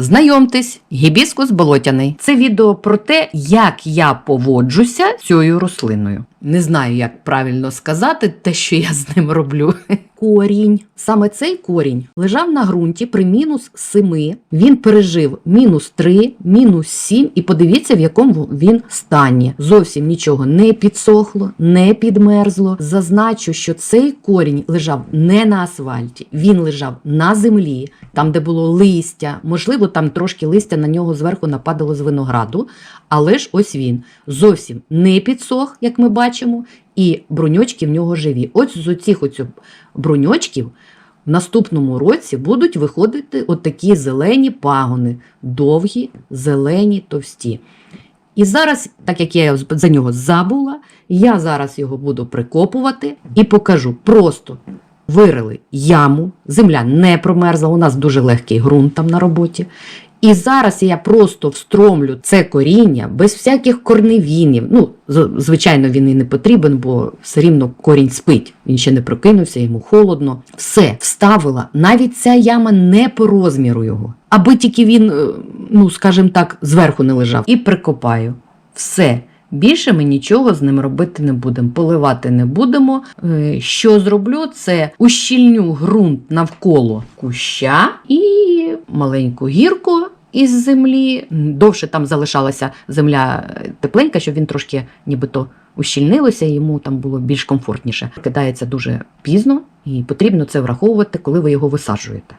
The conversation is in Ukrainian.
Знайомтесь, гібіскус болотяний. Це відео про те, як я поводжуся цією рослиною. Не знаю, як правильно сказати те, що я з ним роблю. Корінь. Саме цей корінь лежав на ґрунті при мінус 7. Він пережив мінус 3, мінус 7. І подивіться, в якому він стані. Зовсім нічого не підсохло, не підмерзло. Зазначу, що цей корінь лежав не на асфальті, він лежав на землі, там, де було листя. Можливо, там трошки листя на нього зверху нападало з винограду, але ж ось він зовсім не підсох, як ми бачимо, і бруньочки в нього живі. Ось з оцих бруньочків в наступному році будуть виходити отакі зелені пагони, довгі, зелені, товсті. І зараз, так як я за нього забула, я зараз його буду прикопувати і покажу. Просто вирили яму, земля не промерзла, у нас дуже легкий ґрунт там на роботі. І зараз я просто встромлю це коріння без всяких корневінів. Ну, звичайно, він і не потрібен, бо все рівно корінь спить. Він ще не прокинувся, йому холодно. Все вставила. Навіть ця яма не по розміру його, аби тільки він, е, ну скажімо так, зверху не лежав. І прикопаю. Все. Більше ми нічого з ним робити не будемо, поливати не будемо. Е, Що зроблю, це ущільню ґрунт навколо куща і маленьку гірку із землі. Довше там залишалася земля е, тепленька, щоб він трошки нібито ущільнилося, йому там було більш комфортніше. Кидається дуже пізно, і потрібно це враховувати, коли ви його висаджуєте.